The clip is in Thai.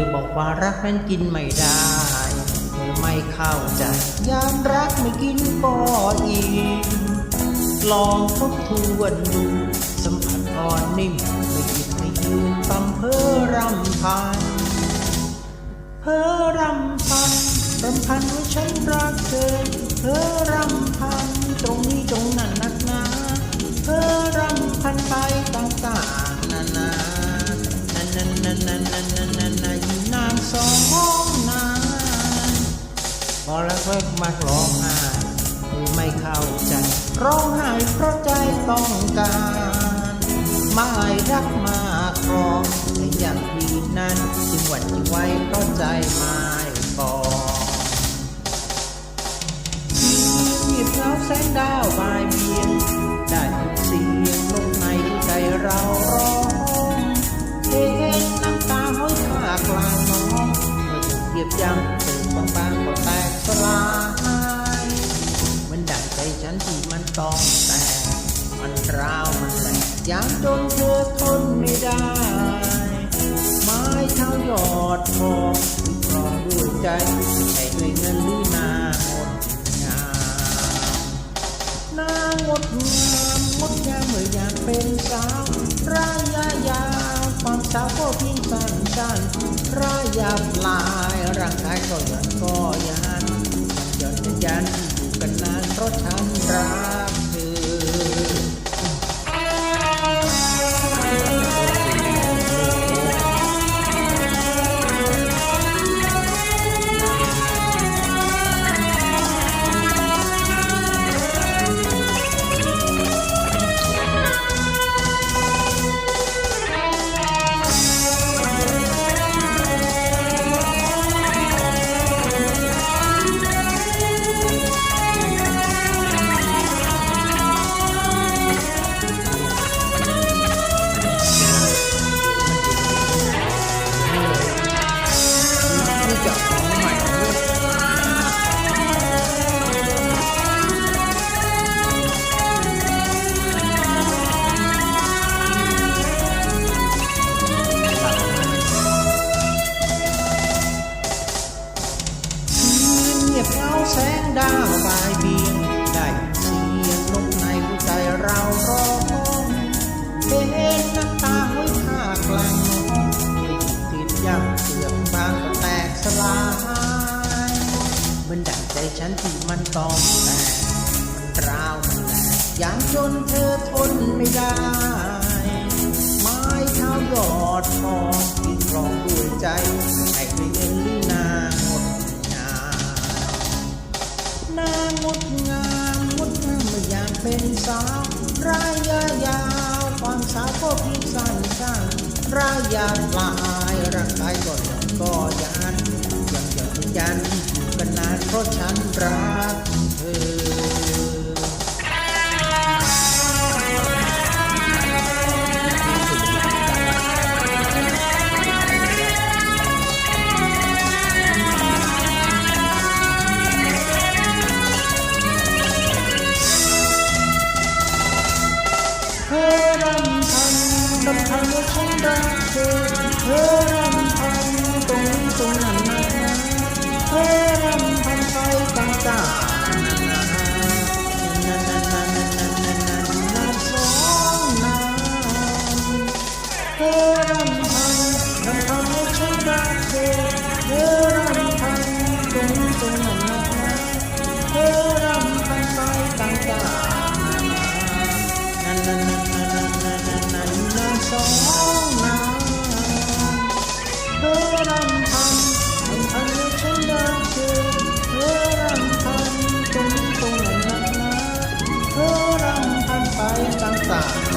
อบอกว่ารักนั้นกินไม่ได้เธอไม่เข้าใจ ยามรักไม่กินก็อิ่มลองทบทวนดูสัมผัสอ่อนนิ่มไม่หยิบไม่ยืนตำเพอรำพันเพอรำพันรำพันว่าฉันรักเธอเพอรำพันตรงนี้ตรงนั้นนักหนาเพอ แล้วกมักร้องไห้ไม่เข้าใจ ร้องไห้เพราะใจต้องการไม่รักมาครองในอย่างที่นั้นจึงหวั่นจึงไว้เพราะใจไม่ปองหยิบเงาแสงดาวบายเบียงได้ยินเสียงลงในใจเราร้องเห็นน้ำตาห้อยขากลางน้องเมื่อถูกเหยียบยำ ฉันที่มันต้องแตกมันร้าวมันแหลกยามจนเธอทนไม่ได้ ไม้เท้ายอดทองรอด้วยใจใช่ด้วยเงินหรือนาหมดงามนางงดงามงดงามเมื่ออยากเป็นสาวระยยาวความสาวก็เพียงสั้นสั้นๆระยะปลายร่างกายก็หย่อนก็ยันหย่อนยันยัน now แสงดาวบายเบียงได้เสียงนกในหัวใจเราร้องเห็นน้ำตาห้อยข้ากลางน้องไม่ถูกติดย่ำเสือกบางก็แตกสลายมันดังใจฉันที่มันต้องแตกมันร้าวมันแหลกยามจนเธอทนไม่ได้ ไม้เท้ายอดทอง ระยะยาวความสาวก็พิสั้นสั้นระยะปลายร่างกายก็หย่อนก็ยันยังยังยันอยู่กันนานเพราะฉันรักเธอ Thank you. Basta.